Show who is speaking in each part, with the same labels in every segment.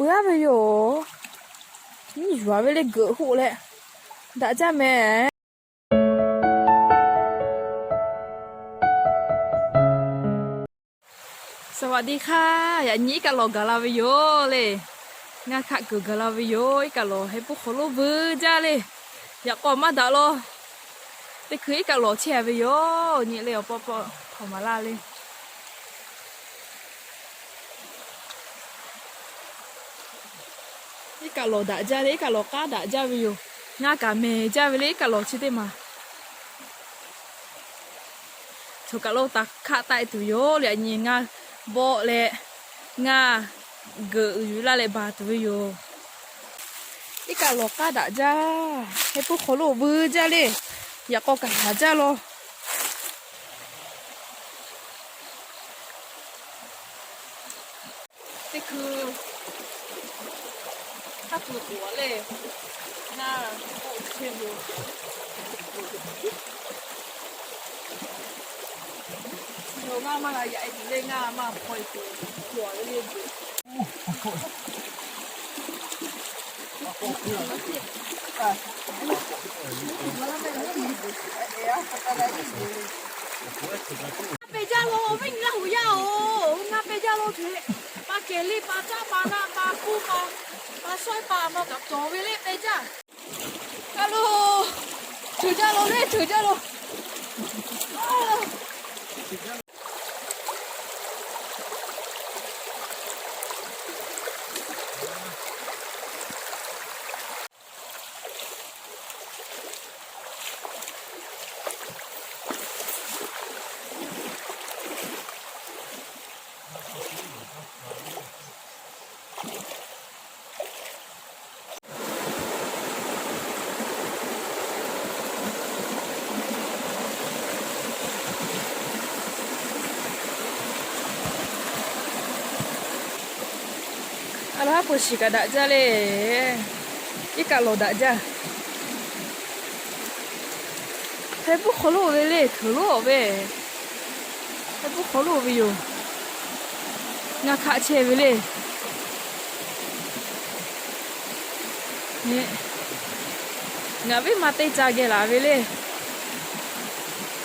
Speaker 1: บยยโนอกไปเล่不要不要，你越为了干活嘞，ไ家们。สวัสดีค่ะ อย่างนี้กัะรอกาลาวิโยเลยงาคักกาลาวิโยกัะรอให้พวกเขาลูบื้อจ้าเลย อยากกออมาดะโลได้คือกะรอเชียวิโยนี่เลยอ่ะปอปอเขามาลาเลย kalau dak jare kalau ka dak jawi yo ngaka me jawi le kalau cite ma so kalau tak kha tai tu yo le nyi nga bo le nga ge yu la le ba tu yo i kalau ka dak ja he pu kholo bu ja le ya ko ka ja lo 它煮多累，那我天哪！有妈妈来也一定得俺妈陪住，多的日子。哦，不错。啊，北加罗，我问你那胡要哦，那北加罗去，把给力，把炸，把那，把布，把。มาช่วยปามากับโจวิลิปเลยจ้ะกะลูถือจ้าลูเรียถือจ้าลูถือจ้า Wah, pusing kada aja le. Ika lo da aja. Hai bu kholo ve le, kholo ve. Hai bu kholo ve yo. Nga kha che ve le. Ne. Nga ve mate cha ge la ve le.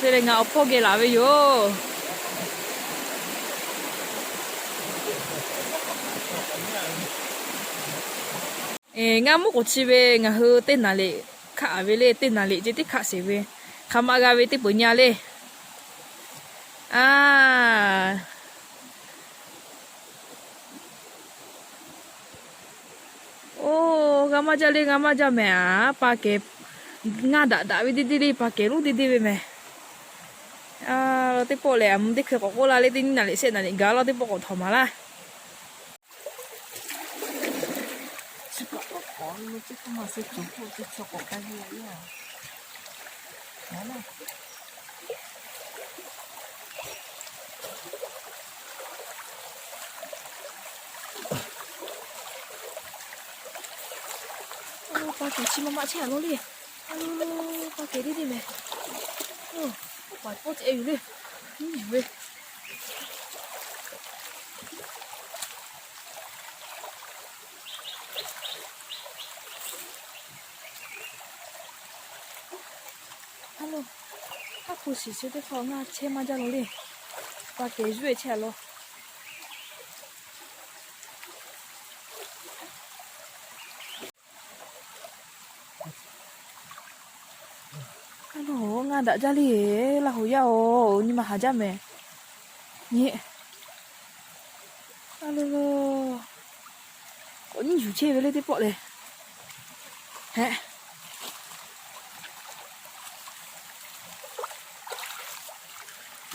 Speaker 1: Ve le nga oppo ge la ve yo. 诶，我木过去呗，我去在哪里？卡位嘞，在哪里？就在卡谁呗？卡马个位在半夜嘞。À. Ô, gama jali gama jame à, pakai ngada da wi di di pakai lu di di be me. À, tiếp bộ lẻ, tiếp khởi có cô là lấy tin là lấy xe là lấy gà là tiếp bộ có thò mà m あ、s っちの方、そっちの方、大変やな。やな。pakai si mama cek lo leh. Aduh, pakai dia deh. Oh, pakai pot eh leh. Ini w e 不洗洗的好，那切嘛叫龙的，把给热起来了。看喽，俺到家里，然后要哦，你们还家没？你，看喽喽，我你有钱回来的包嘞，嘿。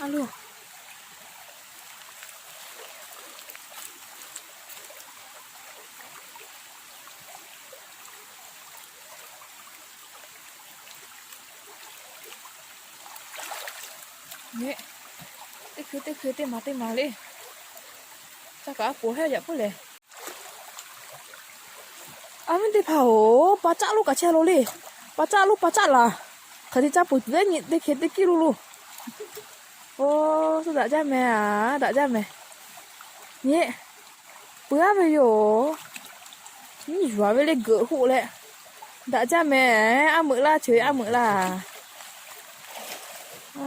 Speaker 1: อาลูกเนี่ยตะคือตะคือเต็มาเต็มาเลยจะกับปูให้อย่าพูดเลยอามันตีเผาปลาจ้าลูกกับเชลโลเลยปลาจ้าลูกปลาจ้าล่ะคดีจ้าปุ๋ยเด็กเด็กเด็กลูก ô sao đã cha mẹ à đã cha mẹ nhé bữa bây giờ nhỉ quá với lên cửa hụ lệ đã cha mẹ à mượn là chơi à mượn là à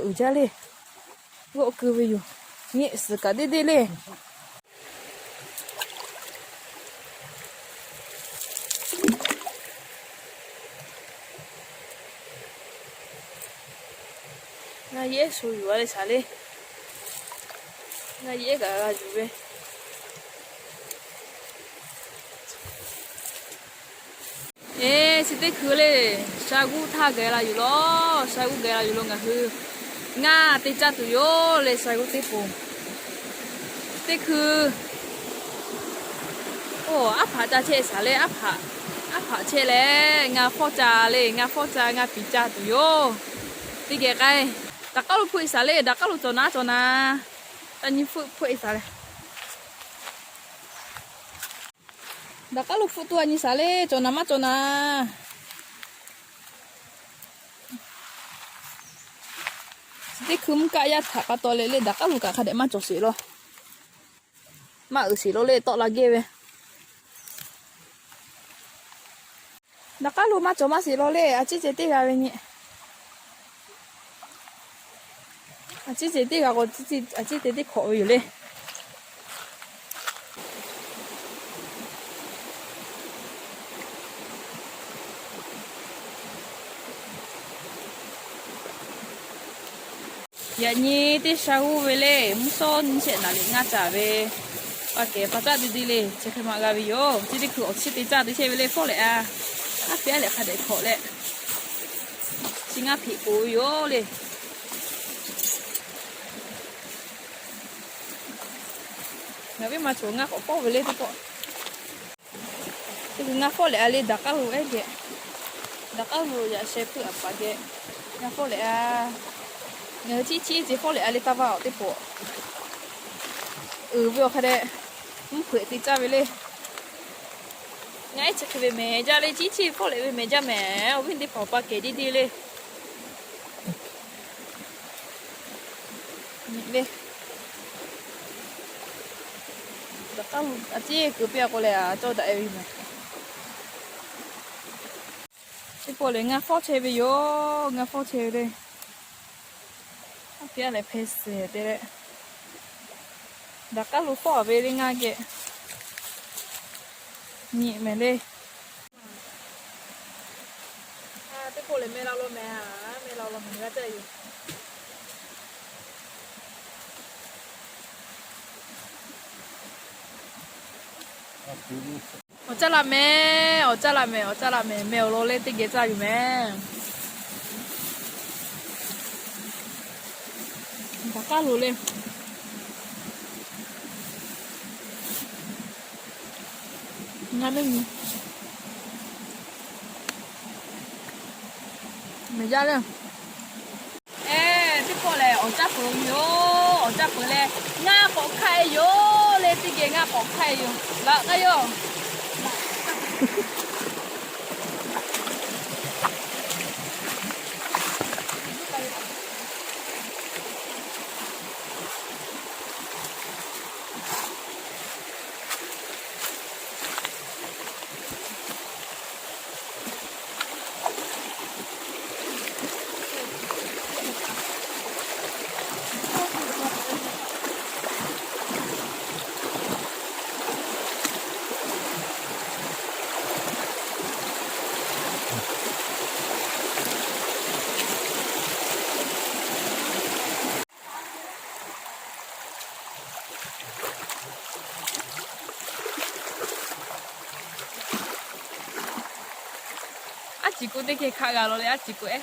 Speaker 1: ở cha đi gỗ cứ bây giờ nhẹ sự cả đi đi lên n ါရဲဆို u ူရတယ်ဆာလေးငါရဲကကယူပဲเอ๊ะส e เตคือเลยชากูท่าแกละ a ยู่ล้อชากูแก a ะอยู่ลงก็คืองาเตจัตุโ e เลยชากูเตป t เตคือโอ้อาผาจ a เชสาเลย a าผาอาผาเชเลยงาฟอจาเลยงาฟอจางาปิจาตุโยติเกดักก็รู้พูดสั่าเลยดักก็รู้จนาจนาตอนนี้พูดพูดสั่าเลยดักก็รู้ฟูดตัวนี้สั่าเลยจนามาจนาสิคุ้มกายถ้าก็ตัวเลยเลดักก็รู้กัะคดีมาจสิโลมาอึสิโลเลยตอลาเกเวดักก็รู้มาจมาสิโลเลยอาชีเจติกาเวนี่啊，姐姐弟啊，我姐姐啊，姐姐弟可以嘞。呀，你的下午回来，没说你去哪里俺家呗？我给爸爸弟弟嘞，这个嘛个喂哟，弟弟去我去的家的些回来放嘞啊，啊别嘞还得考嘞，是俺皮包哟嘞。งาวิมาชงก็พ่อเลยทุกคนที่งาพ่อเลยอะไรดักเอาเองเด็ดักเอาอย่าเชื่อไปเด็กงาพ่อเลยอ่ะเงาชี้ชี้จีพอเลยอะไรตาว้าที่ปุ๋ยเออวิวคดีมึงเผื่อติดใจไปเลยไงจะคือเมย์จ้าเลยชี้ชี้พ่อเลยเปมย์จ้าแม่เอาวิ่งที่ปอบปะเกดีดีเลยนี่เลยตั้งอาทิตย์กูเปียกเลยอ่ะจอดเอวิมาที่ปุ๋ยเงาฟอเชไปเยอะเงาฟอเชเลยอาเปียกเลยเพสเดเลยดักกันลูกฟอไปเลยงาเก๋นี่แม่เลยที่ปุ๋ยไม่เล่าลมแม่ฮะไม่เล่าลมเงาเจออยู่我再来没？我再来没？我再来没？没有罗嘞，这个再有没？我干罗嘞。那没你，没家人。哎，这过来，我再朋友。ออกจากุเลยง่าของใครโยเลยิเกง่าของใครอยู่ละก็โยကိုတိခေခါကလောလေအချီကိုအဲ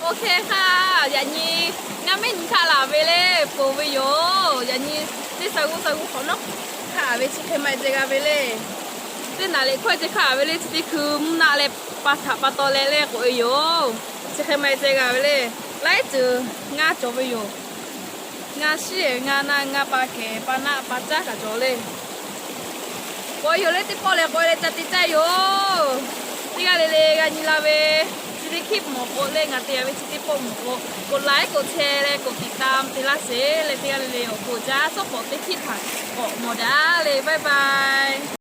Speaker 1: โอเคค่ะยานีน้ำเม่นค่ะล่ะไปเลยปูไปโยยานีได้สักกูสักกูขอเนาะ
Speaker 2: 卡贝奇可以买这个贝嘞，
Speaker 1: 这哪里快这卡贝嘞？这里可木哪里巴塔巴多嘞嘞？哎呦，
Speaker 2: 这可以买这个贝嘞，
Speaker 1: 来这俺做贝哟，俺是俺那俺巴克巴那巴扎卡做嘞，我有嘞这包嘞包嘞这这在哟，这个嘞嘞个你那贝。จะได้คลิปหมกโกเล่งอ่ะเตียวิชิติปมหมกโกกดไลค์กดแชร์เลยกดติดตามติยลาเสเลยเตียเร็วกูจ้าสปบหมตได้คลิปผ่านอกหมอด้าเลยบ๊ายบาย